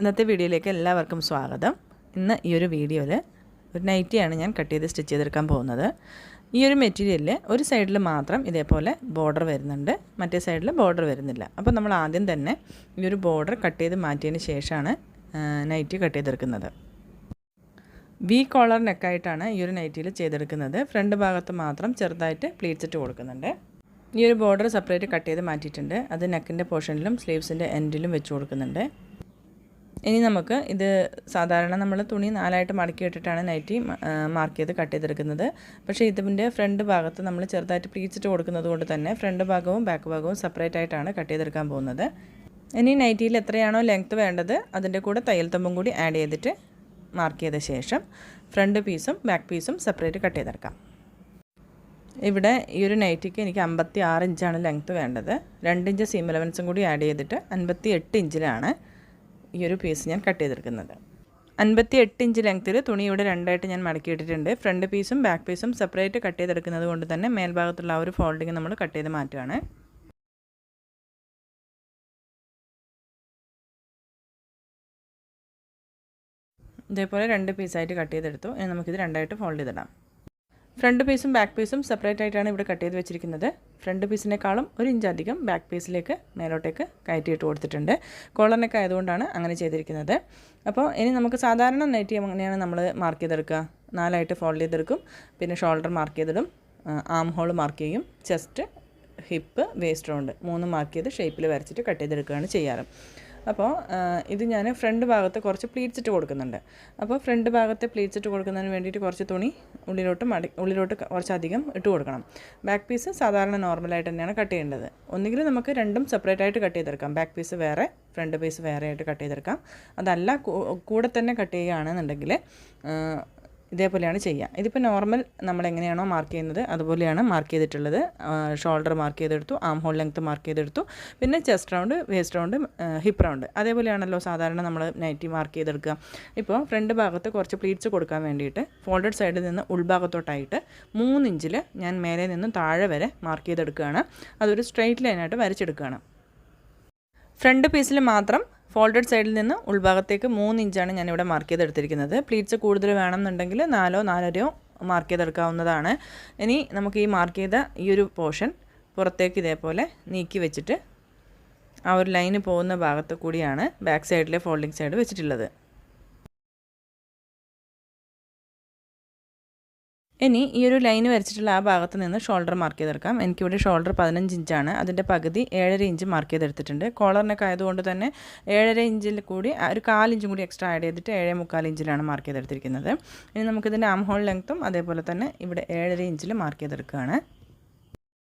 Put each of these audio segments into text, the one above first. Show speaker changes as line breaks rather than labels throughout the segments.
ഇന്നത്തെ വീഡിയോയിലേക്ക് എല്ലാവർക്കും സ്വാഗതം. ഇന്ന് ഈ ഒരു വീഡിയോയിൽ ഒരു നൈറ്റിയാണ് ഞാൻ കട്ട് ചെയ്ത് സ്റ്റിച്ച് ചെയ്തെടുക്കാൻ പോകുന്നത്. ഈ ഒരു മെറ്റീരിയലിൽ ഒരു സൈഡിൽ മാത്രം ഇതേപോലെ ബോർഡർ വരുന്നുണ്ട് മറ്റേ സൈഡിൽ ബോർഡർ വരുന്നില്ല. അപ്പോൾ നമ്മൾ ആദ്യം തന്നെ ഈ ഒരു ബോർഡർ കട്ട് ചെയ്ത് മാറ്റിയതിന് ശേഷമാണ് നൈറ്റി കട്ട് ചെയ്തെടുക്കുന്നത്. വി കോളർ നെക്കായിട്ടാണ് ഈ ഒരു നൈറ്റിയിൽ ചെയ്തെടുക്കുന്നത്. ഫ്രണ്ട് ഭാഗത്ത് മാത്രം ചെറുതായിട്ട് പ്ലീറ്റ്സ് കൊടുക്കുന്നുണ്ട്. ഈ ഒരു ബോർഡർ സെപ്പറേറ്റ് കട്ട് ചെയ്ത് മാറ്റിയിട്ടുണ്ട്. അത് നെക്കിന്റെ പോർഷനിലും സ്ലീവ്സിന്റെ എൻഡിലും വെച്ച് കൊടുക്കുന്നുണ്ട്. ഇനി നമുക്ക് ഇത് സാധാരണ നമ്മൾ തുണി നാലായിട്ട് മടക്കി ഇട്ടിട്ടാണ് നൈറ്റി മാർക്ക് ചെയ്ത് കട്ട് ചെയ്തെടുക്കുന്നത്. പക്ഷേ ഇതിന്റെ ഫ്രണ്ട് ഭാഗത്ത് നമ്മൾ ചെറുതായിട്ട് പ്ലീച്ചിട്ട് കൊടുക്കുന്നത് കൊണ്ട് തന്നെ ഫ്രണ്ട് ഭാഗവും ബാക്ക് ഭാഗവും സെപ്പറേറ്റ് ആയിട്ടാണ് കട്ട് ചെയ്തെടുക്കാൻ പോകുന്നത്. ഇനി നൈറ്റിയിൽ എത്രയാണോ ലെങ്ത് വേണ്ടത് അതിന്റെ കൂടെ തയ്യൽ തമ്പും കൂടി ആഡ് ചെയ്തിട്ട് മാർക്ക് ചെയ്ത ശേഷം ഫ്രണ്ട് പീസും ബാക്ക് പീസും സെപ്പറേറ്റ് കട്ട് ചെയ്തെടുക്കാം. ഇവിടെ ഈ ഒരു നൈറ്റിക്ക് എനിക്ക് അമ്പത്തി ആറ് ഇഞ്ചാണ് ലെങ്ത്ത് വേണ്ടത്. രണ്ട് ഇഞ്ച് സീം അലവൻസും കൂടി ആഡ് ചെയ്തിട്ട് അൻപത്തി എട്ട് ഇഞ്ചിലാണ് ഈ ഒരു പീസ് ഞാൻ കട്ട് ചെയ്തെടുക്കുന്നത്. അൻപത്തി എട്ട് ഇഞ്ച് ലെങ്ത്തിൽ തുണി ഇവിടെ രണ്ടായിട്ട് ഞാൻ മടക്കിയിട്ടിട്ടുണ്ട് ഫ്രണ്ട് പീസും ബാക്ക് പീസും സെപ്പറേറ്റ് കട്ട് ചെയ്തെടുക്കുന്നത് കൊണ്ട് തന്നെ മേൽഭാഗത്തുള്ള ആ ഒരു ഫോൾഡിങ് നമ്മൾ കട്ട് ചെയ്ത് മാറ്റുകയാണ് ഇതേപോലെ രണ്ട് പീസായിട്ട് കട്ട് ചെയ്തെടുത്തു. ഇനി നമുക്കിത് രണ്ടായിട്ട് ഫോൾഡ് ചെയ്തിടാം. ഫ്രണ്ട് പീസും ബാക്ക് പീസും സെപ്പറേറ്റ് ആയിട്ടാണ് ഇവിടെ കട്ട് ചെയ്ത് വെച്ചിരിക്കുന്നത്. ഫ്രണ്ട് പീസിനേക്കാളും ഒരു ഇഞ്ച് അധികം ബാക്ക് പീസിലേക്ക് മേലോട്ടേക്ക് കയറ്റിയിട്ട് കൊടുത്തിട്ടുണ്ട്. കോളറിനൊക്കെ ആയതുകൊണ്ടാണ് അങ്ങനെ ചെയ്തിരിക്കുന്നത്. അപ്പോൾ ഇനി നമുക്ക് സാധാരണ നെറ്റി എങ്ങനെയാണ് നമ്മൾ മാർക്ക് ചെയ്തെടുക്കുക? നാലായിട്ട് ഫോൾഡ് ചെയ്തെടുക്കും. പിന്നെ ഷോൾഡർ മാർക്ക് ചെയ്തിടും. ആം ഹോൾ മാർക്ക് ചെയ്യും. ചെസ്റ്റ് ഹിപ്പ് വേസ്റ്റ് റൗണ്ട് മൂന്ന് മാർക്ക് ചെയ്ത് ഷേപ്പിൽ വരച്ചിട്ട് കട്ട് ചെയ്തെടുക്കുകയാണ് ചെയ്യാറ്. അപ്പോൾ ഇത് ഞാൻ ഫ്രണ്ട് ഭാഗത്ത് കുറച്ച് പ്ലീറ്റ്സ് ഇട്ട് കൊടുക്കുന്നുണ്ട്. അപ്പോൾ ഫ്രണ്ട് ഭാഗത്തെ പ്ലീറ്റ്സ് ഇട്ട് കൊടുക്കുന്നതിന് വേണ്ടിയിട്ട് കുറച്ച് തുണി ഉള്ളിലോട്ട് മടി ഉള്ളിലോട്ട് കുറച്ചധികം ഇട്ട് കൊടുക്കണം. ബാക്ക് പീസ് സാധാരണ നോർമലായിട്ട് തന്നെയാണ് കട്ട് ചെയ്യേണ്ടത്. ഒന്നുകിൽ നമുക്ക് രണ്ടും സെപ്പറേറ്റ് ആയിട്ട് കട്ട് ചെയ്തെടുക്കാം. ബാക്ക് പീസ് വേറെ ഫ്രണ്ട് പീസ് വേറെ ആയിട്ട് കട്ട് ചെയ്തെടുക്കാം. അതല്ല കൂടെ തന്നെ കട്ട് ചെയ്യുകയാണെന്നുണ്ടെങ്കിൽ ഇതേപോലെയാണ് ചെയ്യുക ഇതിപ്പോൾ നോർമൽ നമ്മൾ എങ്ങനെയാണോ മാർക്ക് ചെയ്യുന്നത് അതുപോലെയാണ് മാർക്ക് ചെയ്തിട്ടുള്ളത്. ഷോൾഡർ മാർക്ക് ചെയ്തെടുത്തു ആം ഹോൾ ലെങ്ത്ത് മാർക്ക് ചെയ്തെടുത്തു. പിന്നെ chest round waist round hip round അതേപോലെയാണല്ലോ സാധാരണ നമ്മൾ നൈറ്റി മാർക്ക് ചെയ്തെടുക്കുക. ഇപ്പോൾ ഫ്രണ്ട് ഭാഗത്ത് കുറച്ച് പ്ലീറ്റ്സ് കൊടുക്കാൻ വേണ്ടിയിട്ട് ഫോൾഡഡ് സൈഡിൽ നിന്ന് ഉൾഭാഗത്തോട്ടായിട്ട് മൂന്നിഞ്ചിൽ ഞാൻ മേലെ നിന്നും താഴെ വരെ മാർക്ക് ചെയ്തെടുക്കുകയാണ്. അതൊരു സ്ട്രെയിറ്റ് ലൈനായിട്ട് വരച്ചെടുക്കുകയാണ്. ഫ്രണ്ട് പീസിൽ മാത്രം ഫോൾഡഡ് സൈഡിൽ നിന്ന് ഉൾഭാഗത്തേക്ക് മൂന്ന് ഇഞ്ചാണ് ഞാനിവിടെ മാർക്ക് ചെയ്തെടുത്തിരിക്കുന്നത്. പ്ലീറ്റ്സ് കൂടുതൽ വേണമെന്നുണ്ടെങ്കിൽ നാലോ നാലരയോ മാർക്ക് ചെയ്തെടുക്കാവുന്നതാണ്. ഇനി നമുക്ക് ഈ മാർക്ക് ചെയ്ത ഈ ഒരു പോർഷൻ പുറത്തേക്ക് ഇതേപോലെ നീക്കി വെച്ചിട്ട് ആ ഒരു ലൈന് പോകുന്ന ഭാഗത്ത് കൂടിയാണ് ബാക്ക് സൈഡിലെ ഫോൾഡിങ് സൈഡ് വെച്ചിട്ടുള്ളത്. ഇനി ഈ ഒരു ലൈൻ വരച്ചിട്ടുള്ള ആ ഭാഗത്ത് നിന്ന് ഷോൾഡർ മാർക്ക് ചെയ്തെടുക്കാം. എനിക്കിവിടെ ഷോൾഡർ പതിനഞ്ച് ഇഞ്ചാണ് അതിന്റെ പകുതി ഏഴര ഇഞ്ച് മാർക്ക് ചെയ്തെടുത്തിട്ടുണ്ട്. കോളറിനൊക്കെ ആയതുകൊണ്ട് തന്നെ ഏഴര ഇഞ്ചിൽ കൂടി ഒരു കാലിഞ്ചും കൂടി എക്സ്ട്രാ ആഡ് ചെയ്തിട്ട് ഏഴേ മുക്കാൽ ഇഞ്ചിലാണ് മാർക്ക് ചെയ്തെടുത്തിരിക്കുന്നത്. ഇനി നമുക്കിതിന്റെ ആം ഹോൾ ലെങ്ത്തും അതേപോലെ തന്നെ ഇവിടെ ഏഴര ഇഞ്ചിൽ മാർക്ക് ചെയ്തെടുക്കുകയാണ്.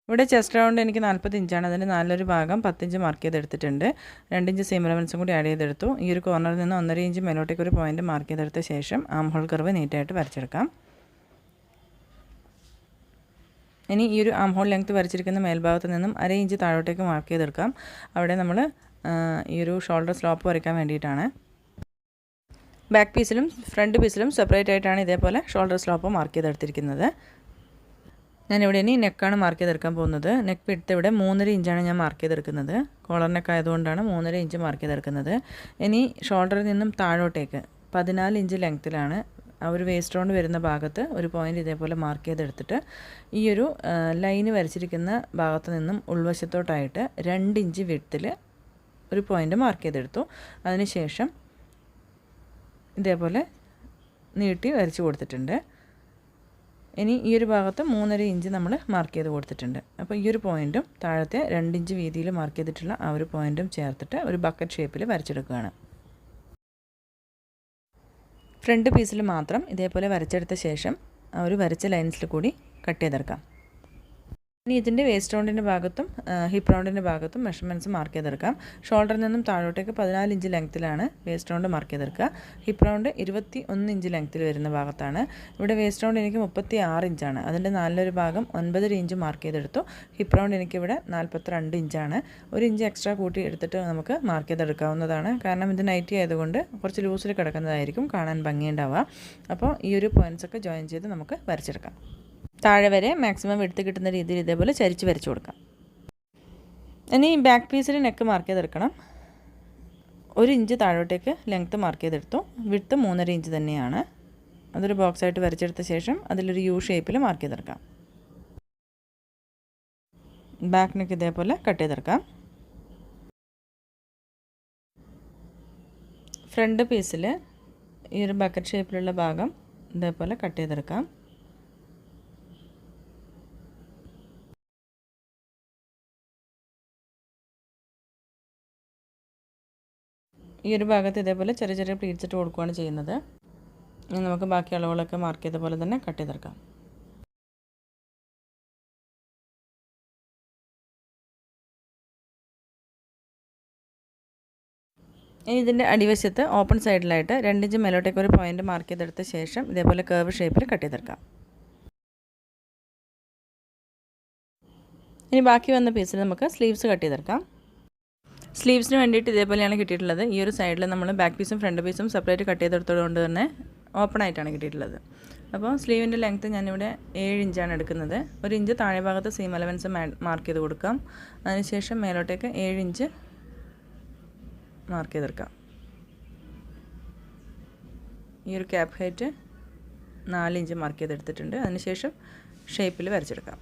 ഇവിടെ ചെസ്റ്റ് റൗണ്ട് എനിക്ക് നാൽപ്പത് ഇഞ്ചാണ് അതിന്റെ നാലൊരു ഭാഗം പത്തിഞ്ച് മാർക്ക് ചെയ്തെടുത്തിട്ടുണ്ട്. രണ്ടിഞ്ച് സീം റവൻസും കൂടി ആഡ് ചെയ്തെടുത്തു. ഈ ഒരു കോർണറിൽ നിന്ന് ഒന്നര ഇഞ്ച് മേലോട്ടേക്ക് ഒരു പോയിന്റ് മാർക്ക് ചെയ്തെടുത്ത ശേഷം ആം ഹോൾ കർവ് നീറ്റായിട്ട് വരച്ചെടുക്കാം. ഇനി ഈ ഒരു ആം ഹോൾ ലെങ്ത്ത് വരച്ചിരിക്കുന്ന മേൽഭാഗത്ത് നിന്നും അര ഇഞ്ച് താഴോട്ടേക്ക് മാർക്ക് ചെയ്തെടുക്കാം. അവിടെ നമ്മൾ ഈ ഒരു ഷോൾഡർ സ്ലോപ്പ് വരയ്ക്കാൻ വേണ്ടിയിട്ടാണ്. ബാക്ക് പീസിലും ഫ്രണ്ട് പീസിലും സെപ്പറേറ്റ് ആയിട്ടാണ് ഇതേപോലെ ഷോൾഡർ സ്ലോപ്പ് മാർക്ക് ചെയ്തെടുത്തിരിക്കുന്നത്. ഞാനിവിടെ ഇനി നെക്കാണ് മാർക്ക് ചെയ്തെടുക്കാൻ പോകുന്നത്. നെക്ക് വിടുത്ത് ഇവിടെ മൂന്നര ഇഞ്ചാണ് ഞാൻ മാർക്ക് ചെയ്തെടുക്കുന്നത്. കോളർ നെക്ക് ആയതുകൊണ്ടാണ് മൂന്നര ഇഞ്ച് മാർക്ക് ചെയ്തെടുക്കുന്നത്. ഇനി ഷോൾഡറിൽ നിന്നും താഴോട്ടേക്ക് പതിനാല് ഇഞ്ച് ലെങ്ത്തിലാണ് ആ ഒരു വേസ്റ്റ് റൗണ്ട് വരുന്ന ഭാഗത്ത് ഒരു പോയിന്റ് ഇതേപോലെ മാർക്ക് ചെയ്തെടുത്തിട്ട് ഈ ഒരു ലൈന് വരച്ചിരിക്കുന്ന ഭാഗത്ത് നിന്നും ഉൾവശത്തോട്ടായിട്ട് രണ്ട് ഇഞ്ച് വിടത്തിൽ ഒരു പോയിന്റ് മാർക്ക് ചെയ്തെടുത്തു. അതിനുശേഷം ഇതേപോലെ നീട്ടി വരച്ച് കൊടുത്തിട്ടുണ്ട്. ഇനി ഈ ഒരു ഭാഗത്ത് മൂന്നര ഇഞ്ച് നമ്മൾ മാർക്ക് ചെയ്ത് കൊടുത്തിട്ടുണ്ട്. അപ്പോൾ ഈ ഒരു പോയിന്റും താഴത്തെ രണ്ടിഞ്ച് വീതിയിൽ മാർക്ക് ചെയ്തിട്ടുള്ള ആ ഒരു പോയിന്റും ചേർത്തിട്ട് ഒരു ബക്കറ്റ് ഷേപ്പിൽ വരച്ചെടുക്കുകയാണ്. ഫ്രണ്ട് പീസിൽ മാത്രം ഇതേപോലെ വരച്ചെടുത്ത ശേഷം ഒരു വരച്ച ലൈൻസിൽ കൂടി കട്ട് ചെയ്തെടുക്കാം. ഇനി ഇതിന്റെ വേസ്റ്റ് റൗണ്ടിന്റെ ഭാഗത്തും ഹിപ്പ് റൗണ്ടിന്റെ ഭാഗത്തും മെഷർമെന്റ്സ് മാർക്ക് ചെയ്തെടുക്കാം. ഷോൾഡറിൽ നിന്നും താഴോട്ടേക്ക് പതിനാല് ഇഞ്ച് ലെങ്ത്തിലാണ് വേസ്റ്റ് റൗണ്ട് മാർക്ക് ചെയ്തെടുക്കുക. ഹിപ്പ് റൗണ്ട് ഇരുപത്തി ഒന്ന് ഇഞ്ച് ലെങ്ത്തിൽ വരുന്ന ഭാഗത്താണ്. ഇവിടെ വേസ്റ്റ് റൗണ്ട് എനിക്ക് മുപ്പത്തി ആറ് ഇഞ്ചാണ് അതിന്റെ നാലിലൊരു ഭാഗം ഒൻപതര ഇഞ്ച് മാർക്ക് ചെയ്തെടുത്തു. ഹിപ്പ് റൗണ്ട് എനിക്കിവിടെ നാൽപ്പത്തിരണ്ട് ഇഞ്ചാണ് ഒരു ഇഞ്ച് എക്സ്ട്രാ കൂട്ടി എടുത്തിട്ട് നമുക്ക് മാർക്ക് ചെയ്തെടുക്കാവുന്നതാണ്. കാരണം ഇത് നൈറ്റി ആയതുകൊണ്ട് കുറച്ച് ലൂസിൽ കിടക്കുന്നതായിരിക്കും കാണാൻ ഭംഗിയുണ്ടാവുക. അപ്പോൾ ഈ ഒരു പോയിന്റ്സൊക്കെ ജോയിൻ ചെയ്ത് നമുക്ക് വരച്ചെടുക്കാം. താഴെ വരെ മാക്സിമം എടുത്ത് കിട്ടുന്ന രീതിയിൽ ഇതേപോലെ ചരിച്ച് വരച്ചു കൊടുക്കാം. ഇനി ബാക്ക് പീസിൽ നെക്ക് മാർക്ക് ചെയ്തെടുക്കണം. ഒരു ഇഞ്ച് താഴോട്ടേക്ക് ലെങ്ത്ത് മാർക്ക് ചെയ്തെടുത്തു. വിട്ട് മൂന്നര ഇഞ്ച് തന്നെയാണ്. അതൊരു ബോക്സായിട്ട് വരച്ചെടുത്ത ശേഷം അതിലൊരു യു ഷേപ്പിൽ മാർക്ക് ചെയ്തെടുക്കാം. ബാക്ക് നെക്ക് ഇതേപോലെ കട്ട് ചെയ്തെടുക്കാം. ഫ്രണ്ട് പീസിൽ ഈ ഒരു ബക്കറ്റ് ഷേപ്പിലുള്ള ഭാഗം ഇതേപോലെ കട്ട് ചെയ്തെടുക്കാം. ഈ ഒരു ഭാഗത്ത് ഇതേപോലെ ചെറിയ ചെറിയ പ്ലീറ്റ്സ് ഇട്ട് കൊടുക്കുകയാണ് ചെയ്യുന്നത്. ഇനി നമുക്ക് ബാക്കി അളവുകളൊക്കെ മാർക്ക് ചെയ്ത പോലെ തന്നെ കട്ട് ചെയ്തെടുക്കാം. ഇനി ഇതിന്റെ അടിവശത്ത് ഓപ്പൺ സൈഡിലായിട്ട് രണ്ടിഞ്ച് മേലോട്ടേക്ക് ഒരു പോയിന്റ് മാർക്ക് ചെയ്തെടുത്ത ശേഷം ഇതേപോലെ കേർവ് ഷേപ്പിൽ കട്ട് ചെയ്തെടുക്കാം. ഇനി ബാക്കി വന്ന പീസിൽ നമുക്ക് സ്ലീവ്സ് കട്ട് ചെയ്തെടുക്കാം. സ്ലീവ്സിന് വേണ്ടിയിട്ട് ഇതേപോലെയാണ് കിട്ടിയിട്ടുള്ളത്. ഈ ഒരു സൈഡിൽ നമ്മൾ ബാക്ക് പീസും ഫ്രണ്ട് പീസും സെപ്പറേറ്റ് കട്ട് ചെയ്തെടുത്തത് കൊണ്ട് തന്നെ ഓപ്പൺ ആയിട്ടാണ് കിട്ടിയിട്ടുള്ളത്. അപ്പോൾ സ്ലീവിന്റെ ലെങ്ത്ത് ഞാനിവിടെ ഏഴ് ഇഞ്ചാണ് എടുക്കുന്നത്. ഒരു ഇഞ്ച് താഴെ ഭാഗത്ത് സീം അലവൻസ് മാർക്ക് ചെയ്ത് കൊടുക്കാം. അതിനുശേഷം മേലോട്ടേക്ക് ഏഴ് ഇഞ്ച് മാർക്ക് ചെയ്തെടുക്കാം. ഈ ഒരു ക്യാപ് ഹൈറ്റ് നാലിഞ്ച് മാർക്ക് ചെയ്തെടുത്തിട്ടുണ്ട്. അതിനുശേഷം ഷേപ്പിൽ വരച്ചെടുക്കാം.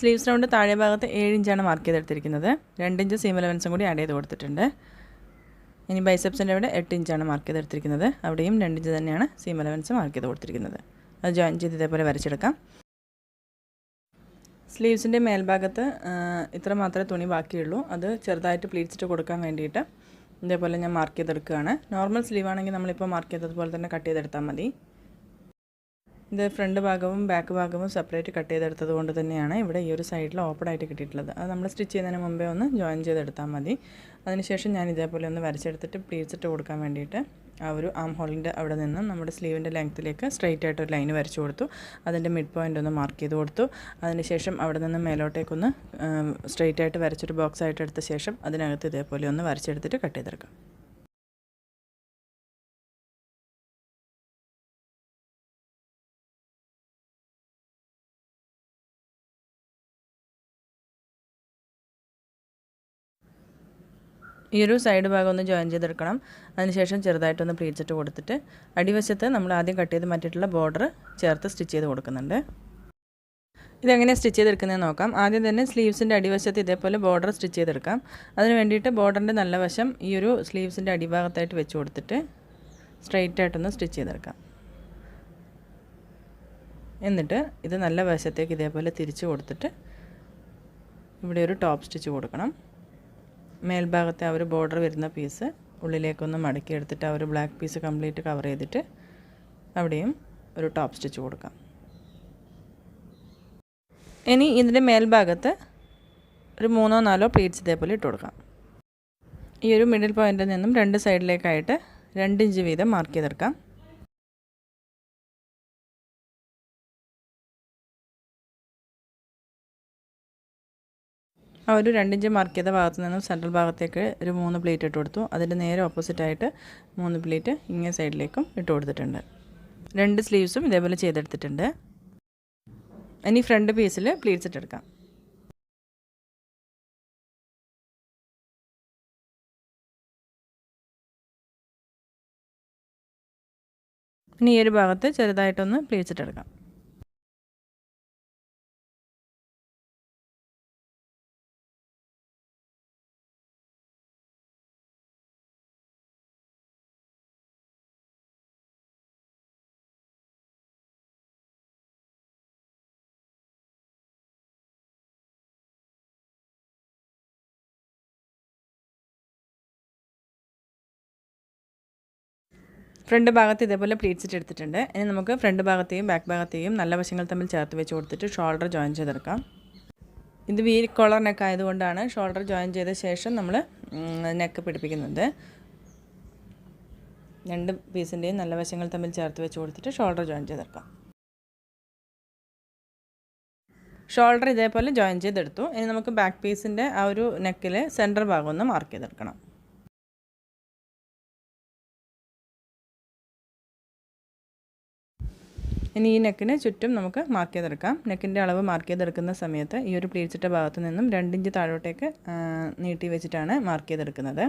സ്ലീവ്സ് റൗണ്ട് താഴെ ഭാഗത്ത് ഏഴ് ഇഞ്ചാണ് മാർക്ക് ചെയ്തെടുത്തിരിക്കുന്നത്. രണ്ട് ഇഞ്ച് സീം അലവൻസും കൂടി ആഡ് ചെയ്ത് കൊടുത്തിട്ടുണ്ട്. ഇനി ബൈസെപ്സിന്റെ അവിടെ എട്ട് ഇഞ്ചാണ് മാർക്ക് ചെയ്തെടുത്തിരിക്കുന്നത്. അവിടെയും രണ്ട് ഇഞ്ച് തന്നെയാണ് സീം അലവൻസ് മാർക്ക് ചെയ്ത് കൊടുത്തിരിക്കുന്നത്. അത് ജോയിൻ ചെയ്ത് ഇതേപോലെ വരച്ചെടുക്കാം. സ്ലീവ്സിന്റെ മേൽഭാഗത്ത് ഇത്ര മാത്രമേ തുണി ബാക്കിയുള്ളൂ. അത് ചെറുതായിട്ട് പ്ലീറ്റ്സിട്ട് കൊടുക്കാൻ വേണ്ടിയിട്ട് ഇതേപോലെ ഞാൻ മാർക്ക് ചെയ്തെടുക്കുകയാണ്. നോർമൽ സ്ലീവ് ആണെങ്കിൽ നമ്മളിപ്പോൾ മാർക്ക് ചെയ്തതുപോലെ തന്നെ കട്ട് ചെയ്തെടുത്താൽ മതി. ഇത് ഫ്രണ്ട് ഭാഗവും ബാക്ക് ഭാഗവും സെപ്പറേറ്റ് കട്ട് ചെയ്തെടുത്തത് കൊണ്ട് തന്നെയാണ് ഇവിടെ ഈ ഒരു സൈഡിൽ ഓപ്പൺ ആയിട്ട് കിട്ടിയിട്ടുള്ളത്. അത് നമ്മൾ സ്റ്റിച്ച് ചെയ്യുന്നതിന് മുമ്പേ ഒന്ന് ജോയിൻ ചെയ്തെടുത്താൽ മതി. അതിനുശേഷം ഞാൻ ഇതേപോലെ ഒന്ന് വരച്ചെടുത്തിട്ട് പ്ലീറ്റ്സ് ഇട്ട് കൊടുക്കാൻ വേണ്ടിയിട്ട് ആ ഒരു ആം ഹോളിന്റെ അവിടെ നിന്നും നമ്മുടെ സ്ലീവിന്റെ ലെങ്ത്തിലേക്ക് സ്ട്രെയിറ്റ് ആയിട്ട് ഒരു ലൈൻ വരച്ചു കൊടുത്തു. അതിന്റെ മിഡ് പോയിന്റ് ഒന്ന് മാർക്ക് ചെയ്ത് കൊടുത്തു. അതിനുശേഷം അവിടെ നിന്ന് മേലോട്ടേക്കൊന്ന് സ്ട്രെയിറ്റ് ആയിട്ട് വരച്ചൊരു ബോക്സ് ആയിട്ട് എടുത്ത ശേഷം അതിനകത്ത് ഇതേപോലെ ഒന്ന് വരച്ചെടുത്തിട്ട് കട്ട് ചെയ്തെടുക്കാം. ഈ ഒരു സൈഡ് ഭാഗം ഒന്ന് ജോയിൻ ചെയ്തെടുക്കണം. അതിനുശേഷം ചെറുതായിട്ടൊന്ന് പ്ലീറ്റ്സിട്ട് കൊടുത്തിട്ട് അടിവശത്ത് നമ്മൾ ആദ്യം കട്ട് ചെയ്ത് മാറ്റിയിട്ടുള്ള ബോർഡർ ചേർത്ത് സ്റ്റിച്ച് ചെയ്ത് കൊടുക്കുന്നുണ്ട്. ഇതെങ്ങനെ സ്റ്റിച്ച് ചെയ്തെടുക്കുന്നതെന്ന് നോക്കാം. ആദ്യം തന്നെ സ്ലീവ്സിന്റെ അടിവശത്ത് ഇതേപോലെ ബോർഡർ സ്റ്റിച്ച് ചെയ്തെടുക്കാം. അതിന് വേണ്ടിയിട്ട് ബോർഡറിന്റെ നല്ല വശം ഈ ഒരു സ്ലീവ്സിന്റെ അടിഭാഗത്തായിട്ട് വെച്ച് കൊടുത്തിട്ട് സ്ട്രെയിറ്റ് ആയിട്ടൊന്ന് സ്റ്റിച്ച് ചെയ്തെടുക്കാം. എന്നിട്ട് ഇത് നല്ല വശത്തേക്ക് ഇതേപോലെ തിരിച്ച് കൊടുത്തിട്ട് ഇവിടെ ഒരു ടോപ്പ് സ്റ്റിച്ച് കൊടുക്കണം. മേൽഭാഗത്തെ ആ ഒരു ബോർഡർ വരുന്ന പീസ് ഉള്ളിലേക്കൊന്ന് മടക്കി എടുത്തിട്ട് ആ ഒരു ബ്ലാക്ക് പീസ് കംപ്ലീറ്റ് കവർ ചെയ്തിട്ട് അവിടെയും ഒരു ടോപ്പ് സ്റ്റിച്ച് കൊടുക്കാം. ഇനി ഇതിന്റെ മേൽഭാഗത്ത് ഒരു മൂന്നോ നാലോ പ്ലീറ്റ്സ് ഇതേപോലെ ഇട്ട് കൊടുക്കാം. ഈ ഒരു മിഡിൽ പോയിന്റിൽ നിന്നും രണ്ട് സൈഡിലേക്കായിട്ട് രണ്ട് ഇഞ്ച് വീതം മാർക്ക് ചെയ്തെടുക്കാം. ആ ഒരു രണ്ടിഞ്ച് മാർക്ക് ചെയ്ത ഭാഗത്ത് നിന്നും സെൻട്രൽ ഭാഗത്തേക്ക് ഒരു മൂന്ന് പ്ലേറ്റ് ഇട്ട് കൊടുത്തു. അതിന്റെ നേരെ ഓപ്പോസിറ്റായിട്ട് മൂന്ന് പ്ലേറ്റ് ഇങ്ങനെ സൈഡിലേക്കും ഇട്ട് കൊടുത്തിട്ടുണ്ട്. രണ്ട് സ്ലീവ്സും ഇതേപോലെ ചെയ്തെടുത്തിട്ടുണ്ട്. ഇനി ഫ്രണ്ട് പീസിൽ പ്ലീറ്റ്സ് ഇട്ടെടുക്കാം ഇനി ഈ ഒരു ഭാഗത്ത് ചെറുതായിട്ടൊന്ന് പ്ലീറ്റ്സ് ഇട്ടെടുക്കാം ഫ്രണ്ട് ഭാഗത്ത് ഇതേപോലെ പ്ലീറ്റ്സ് ഇട്ട് എടുത്തിട്ടുണ്ട്. ഇനി നമുക്ക് ഫ്രണ്ട് ഭാഗത്തെയും ബാക്ക് ഭാഗത്തെയും നല്ല വശങ്ങൾ തമ്മിൽ ചേർത്ത് വെച്ച് കൊടുത്തിട്ട് ഷോൾഡർ ജോയിൻ ചെയ്തെടുക്കാം. ഇത് വീ കോളർ നെക്ക് ആയതുകൊണ്ടാണ് ഷോൾഡർ ജോയിൻ ചെയ്ത ശേഷം നമ്മൾ നെക്ക് പിടിപ്പിക്കുന്നത്. രണ്ട് പീസിന്റെയും നല്ല വശങ്ങൾ തമ്മിൽ ചേർത്ത് വെച്ച് കൊടുത്തിട്ട് ഷോൾഡർ ജോയിൻ ചെയ്തെടുക്കാം. ഷോൾഡർ ഇതേപോലെ ജോയിൻ ചെയ്തെടുത്തു. ഇനി നമുക്ക് ബാക്ക് പീസിന്റെ ആ ഒരു നെക്കിൽ സെന്റർ ഭാഗം ഒന്ന് മാർക്ക് ചെയ്തെടുക്കണം. ഇനി ഈ നെക്കിന് ചുറ്റും നമുക്ക് മാർക്ക് ചെയ്തെടുക്കാം. നെക്കിന്റെ അളവ് മാർക്ക് ചെയ്തെടുക്കുന്ന സമയത്ത് ഈ ഒരു പ്ലീറ്റ്സിട്ട ഭാഗത്ത് നിന്നും രണ്ടിഞ്ച് താഴോട്ടേക്ക് നീട്ടി വെച്ചിട്ടാണ് മാർക്ക് ചെയ്തെടുക്കുന്നത്.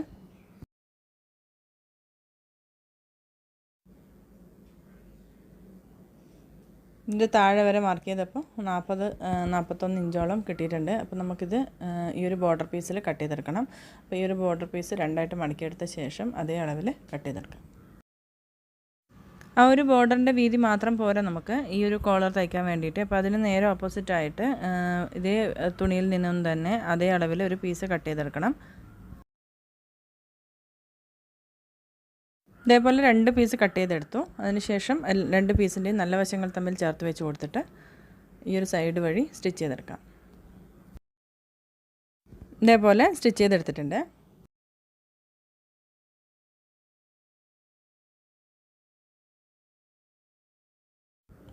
ഇതിന്റെ താഴെ വരെ മാർക്ക് ചെയ്തപ്പോൾ നാൽപ്പത് നാൽപ്പത്തൊന്ന് ഇഞ്ചോളം കിട്ടിയിട്ടുണ്ട്. അപ്പോൾ നമുക്കിത് ഈ ഒരു ബോർഡർ പീസിൽ കട്ട് ചെയ്തെടുക്കണം. അപ്പോൾ ഈ ഒരു ബോർഡർ പീസ് രണ്ടായിട്ട് മടക്കിയെടുത്ത ശേഷം അതേ അളവിൽ കട്ട് ചെയ്തെടുക്കാം. ആ ഒരു ബോർഡറിന്റെ വീതി മാത്രം പോരാ നമുക്ക്. ഈ ഒരു കോളർ തയ്ക്കാൻ വേണ്ടിയിട്ട്. അപ്പോൾ അതിന് നേരെ ഓപ്പോസിറ്റായിട്ട് ഇതേ തുണിയിൽ നിന്നും തന്നെ അതേ അളവിൽ ഒരു പീസ് കട്ട് ചെയ്തെടുക്കണം. ഇതേപോലെ രണ്ട് പീസ് കട്ട് ചെയ്തെടുത്തു. അതിനുശേഷം രണ്ട് പീസിന്റെയും നല്ല വശങ്ങൾ തമ്മിൽ ചേർത്ത് വെച്ച് കൊടുത്തിട്ട് ഈ ഒരു സൈഡ് വഴി സ്റ്റിച്ച് ചെയ്തെടുക്കാം. ഇതേപോലെ സ്റ്റിച്ച് ചെയ്തെടുത്തിട്ടുണ്ട്.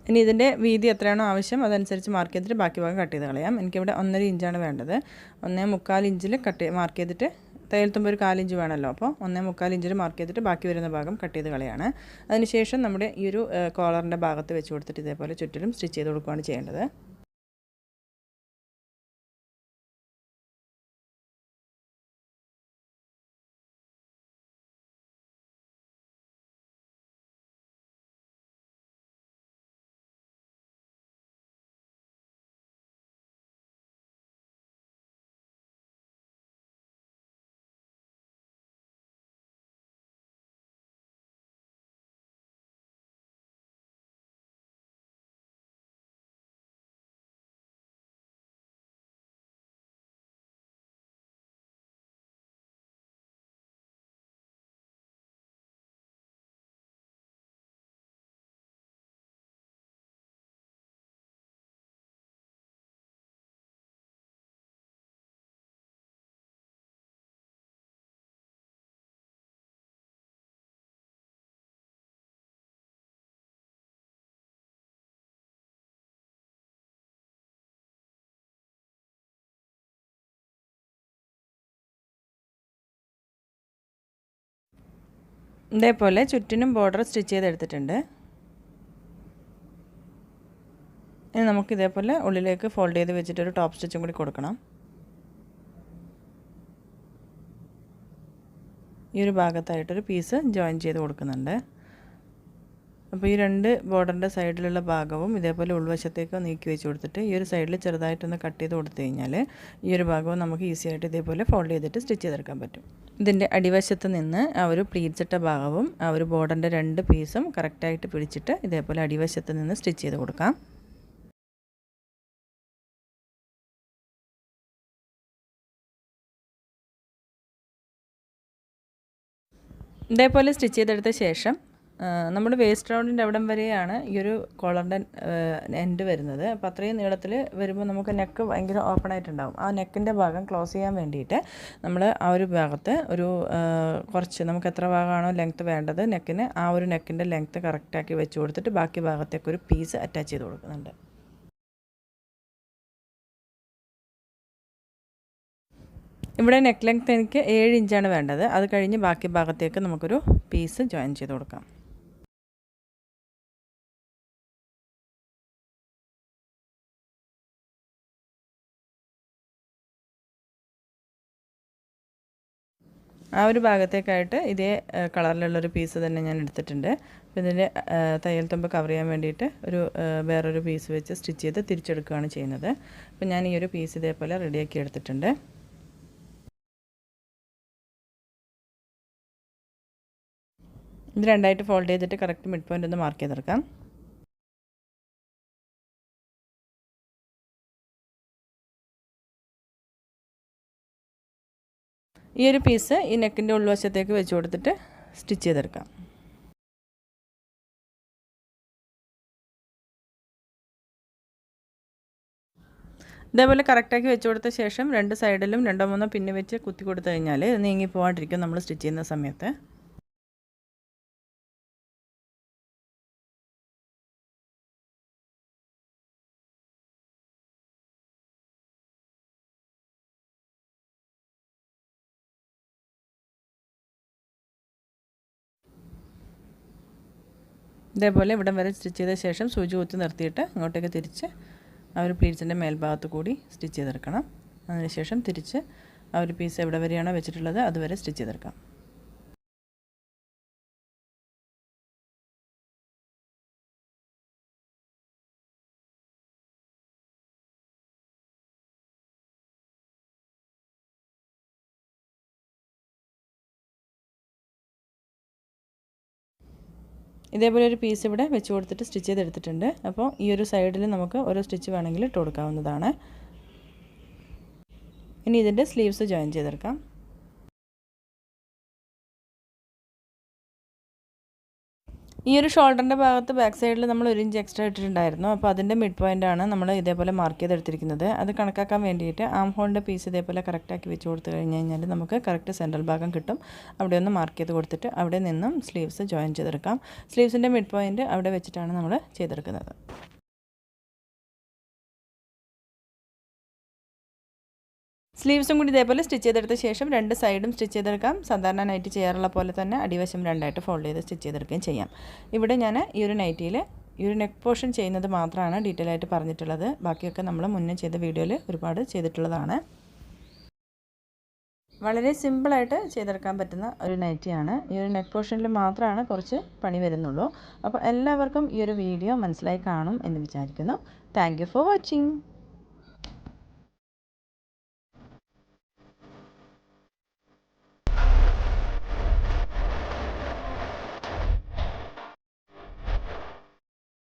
ഇനി ഇതിന്റെ വീതി എത്രയാണോ ആവശ്യം അതനുസരിച്ച് മാർക്ക് ചെയ്തിട്ട് ബാക്കി ഭാഗം കട്ട് ചെയ്ത് കളയാം. എനിക്കിവിടെ ഒന്നര ഇഞ്ചാണ് വേണ്ടത്. ഒന്നേ മുക്കാൽ ഇഞ്ചിൽ കട്ട് മാർക്ക് ചെയ്തിട്ട് തയ്യൽത്തുമ്പോൾ തുമ്പ് ഒരു കാലിഞ്ച് വേണമല്ലോ. അപ്പോൾ ഒന്നേ മുക്കാൽ ഇഞ്ചിൽ മാർക്ക് ചെയ്തിട്ട് ബാക്കി വരുന്ന ഭാഗം കട്ട് ചെയ്ത് കളയാണ്. അതിനുശേഷം നമ്മുടെ ഈ ഒരു കോളറിന്റെ ഭാഗത്ത് വെച്ച് കൊടുത്തിട്ട് ഇതേപോലെ ചുറ്റിലും സ്റ്റിച്ച് ചെയ്ത് കൊടുക്കുകയാണ് ചെയ്യേണ്ടത്. ഇതേപോലെ ചുറ്റിനും ബോർഡർ സ്റ്റിച്ച് ചെയ്തെടുത്തിട്ടുണ്ട്. ഇനി നമുക്ക് ഇതേപോലെ ഉള്ളിലേക്ക് ഫോൾഡ് ചെയ്ത് വെച്ചിട്ട് ഒരു ടോപ്പ് സ്റ്റിച്ചും കൂടി കൊടുക്കണം. ഈ ഒരു ഭാഗത്തായിട്ടൊരു പീസ് ജോയിൻ ചെയ്ത് കൊടുക്കുന്നുണ്ട്. അപ്പോൾ ഈ രണ്ട് ബോർഡറിന്റെ സൈഡിലുള്ള ഭാഗവും ഇതേപോലെ ഉൾവശത്തേക്ക് നീക്കി വെച്ച് കൊടുത്തിട്ട് ഈ ഒരു സൈഡിൽ ചെറുതായിട്ടൊന്ന് കട്ട് ചെയ്ത് കൊടുത്തു കഴിഞ്ഞാൽ ഈ ഒരു ഭാഗവും നമുക്ക് ഈസി ആയിട്ട് ഇതേപോലെ ഫോൾഡ് ചെയ്തിട്ട് സ്റ്റിച്ച് ചെയ്തെടുക്കാൻ പറ്റും. ഇതിന്റെ അടിവശത്ത് നിന്ന് ആ ഒരു പ്ലീറ്റ്സിട്ട ഭാഗവും ആ ഒരു ബോർഡറിന്റെ രണ്ട് പീസും കറക്റ്റായിട്ട് പിടിച്ചിട്ട് ഇതേപോലെ അടിവശത്ത് നിന്ന് സ്റ്റിച്ച് ചെയ്ത് കൊടുക്കാം. ഇതേപോലെ സ്റ്റിച്ച് ചെയ്തെടുത്ത ശേഷം നമ്മുടെ വേസ്റ്റ് റൗണ്ടിന്റെ അവിടം വരെയാണ് ഈ ഒരു കോളറിന്റെ എൻഡ് വരുന്നത്. അപ്പോൾ അത്രയും നീളത്തിൽ വരുമ്പോൾ നമുക്ക് നെക്ക് ഭയങ്കര ഓപ്പൺ ആയിട്ടുണ്ടാകും ആ നെക്കിന്റെ ഭാഗം ക്ലോസ് ചെയ്യാൻ വേണ്ടിയിട്ട് നമ്മൾ ആ ഒരു ഭാഗത്ത് ഒരു കുറച്ച് നമുക്ക് എത്ര ഭാഗമാണോ ലെങ്ത്ത് വേണ്ടത് നെക്കിന് ആ ഒരു നെക്കിന്റെ ലെങ്ത്ത് കറക്റ്റാക്കി വെച്ച് കൊടുത്തിട്ട് ബാക്കി ഭാഗത്തേക്ക് ഒരു പീസ് അറ്റാച്ച് ചെയ്ത് കൊടുക്കുന്നുണ്ട്. ഇവിടെ നെക്ക് ലെങ്ത്ത് എനിക്ക് ഏഴ് ഇഞ്ചാണ് വേണ്ടത്. അത് കഴിഞ്ഞ് ബാക്കി ഭാഗത്തേക്ക് നമുക്കൊരു പീസ് ജോയിൻ ചെയ്ത് കൊടുക്കാം. ആ ഒരു ഭാഗത്തേക്കായിട്ട് ഇതേ കളറിലുള്ളൊരു പീസ് തന്നെ ഞാൻ എടുത്തിട്ടുണ്ട്. അപ്പോൾ ഇതിന്റെ തയ്യൽ തുമ്പ് കവർ ചെയ്യാൻ വേണ്ടിയിട്ട് ഒരു വേറൊരു പീസ് വെച്ച് സ്റ്റിച്ച് ചെയ്ത് തിരിച്ചെടുക്കുകയാണ് ചെയ്യുന്നത്. അപ്പോൾ ഞാൻ ഈ ഒരു പീസ് ഇതേപോലെ റെഡിയാക്കി എടുത്തിട്ടുണ്ട്. ഇത് രണ്ടായിട്ട് ഫോൾഡ് ചെയ്തിട്ട് കറക്റ്റ് മിഡ് പോയിന്റ് ഒന്ന് മാർക്ക് ചെയ്തെടുക്കാം. ഈ ഒരു പീസ് ഈ നെക്കിന്റെ ഉൾവശത്തേക്ക് വെച്ച് കൊടുത്തിട്ട് സ്റ്റിച്ച് ചെയ്തെടുക്കാം. ഇതേപോലെ കറക്റ്റാക്കി വെച്ച് കൊടുത്ത ശേഷം രണ്ട് സൈഡിലും രണ്ടോ മൂന്നോ പിന്നെ വെച്ച് കുത്തി കൊടുത്തു കഴിഞ്ഞാൽ നീങ്ങി പോകാണ്ടിരിക്കും നമ്മൾ സ്റ്റിച്ച് ചെയ്യുന്ന സമയത്ത്. ഇതേപോലെ ഇവിടം വരെ സ്റ്റിച്ച് ചെയ്ത ശേഷം സൂചി കുത്തി നിർത്തിയിട്ട് ഇങ്ങോട്ടേക്ക് തിരിച്ച് ആ ഒരു പ്ലീറ്റ്സിന്റെ മേൽഭാഗത്ത് കൂടി സ്റ്റിച്ച് ചെയ്തെടുക്കണം. അതിനുശേഷം തിരിച്ച് ആ ഒരു പീസ് എവിടെ വരെയാണോ വെച്ചിട്ടുള്ളത് അതുവരെ സ്റ്റിച്ച് ചെയ്തെടുക്കാം. ഇതേപോലെ ഒരു പീസ് ഇവിടെ വെച്ച് കൊടുത്തിട്ട് സ്റ്റിച്ച് ചെയ്തെടുത്തിട്ടുണ്ട്. അപ്പോൾ ഈ ഒരു സൈഡിൽ നമുക്ക് ഓരോ സ്റ്റിച്ച് വേണമെങ്കിൽ ഇട്ട് കൊടുക്കാവുന്നതാണ്. ഇനി ഇതിന്റെ സ്ലീവ്സ് ജോയിൻ ചെയ്തെടുക്കാം. ഈ ഒരു ഷോൾഡറിന്റെ ഭാഗത്ത് ബാക്ക് സൈഡിൽ നമ്മൾ ഒരു ഇഞ്ച് എക്സ്ട്രാ ഇട്ടിട്ടുണ്ടായിരുന്നു. അപ്പോൾ അതിന്റെ മിഡ് പോയിന്റാണ് നമ്മൾ ഇതേപോലെ മാർക്ക് ചെയ്തെടുത്തിരിക്കുന്നത്. അത് കണക്കാക്കാൻ വേണ്ടിയിട്ട് ആം ഹോളിന്റെ പീസ് ഇതേപോലെ കറക്റ്റാക്കി വെച്ച് കൊടുത്തു കഴിഞ്ഞ് കഴിഞ്ഞാൽ നമുക്ക് കറക്റ്റ് സെൻട്രൽ ഭാഗം കിട്ടും. അവിടെ ഒന്ന് മാർക്ക് ചെയ്ത് കൊടുത്തിട്ട് അവിടെ നിന്നും സ്ലീവ്സ് ജോയിൻ ചെയ്തെടുക്കാം. സ്ലീവ്സിന്റെ മിഡ് പോയിന്റ് അവിടെ വെച്ചിട്ടാണ് നമ്മൾ ചെയ്തെടുക്കുന്നത്. സ്ലീവ്സും കൂടി ഇതേപോലെ സ്റ്റിച്ച് ചെയ്തെടുത്ത ശേഷം രണ്ട് സൈഡും സ്റ്റിച്ച് ചെയ്തെടുക്കാം. സാധാരണ നൈറ്റ് ചെയ്യാറുള്ള പോലെ തന്നെ അടിവശം രണ്ടായിട്ട് ഫോൾഡ് ചെയ്ത് സ്റ്റിച്ച് ചെയ്തെടുക്കുകയും ചെയ്യാം. ഇവിടെ ഞാൻ ഈ ഒരു നൈറ്റിയിൽ ഈ ഒരു നെക്ക് പോർഷൻ ചെയ്യുന്നത് മാത്രമാണ് ഡീറ്റെയിൽ ആയിട്ട് പറഞ്ഞിട്ടുള്ളത്. ബാക്കിയൊക്കെ നമ്മൾ മുന്നേ ചെയ്ത വീഡിയോയിൽ ഒരുപാട് ചെയ്തിട്ടുള്ളതാണ്. വളരെ സിമ്പിളായിട്ട് ചെയ്തെടുക്കാൻ പറ്റുന്ന ഒരു നൈറ്റിയാണ് ഈ ഒരു നെക്ക് പോർഷനിൽ മാത്രമാണ് കുറച്ച് പണി വരുന്നുള്ളൂ. അപ്പോൾ എല്ലാവർക്കും ഈ ഒരു വീഡിയോ മനസ്സിലായി കാണും എന്ന് വിചാരിക്കുന്നു. Thank for watching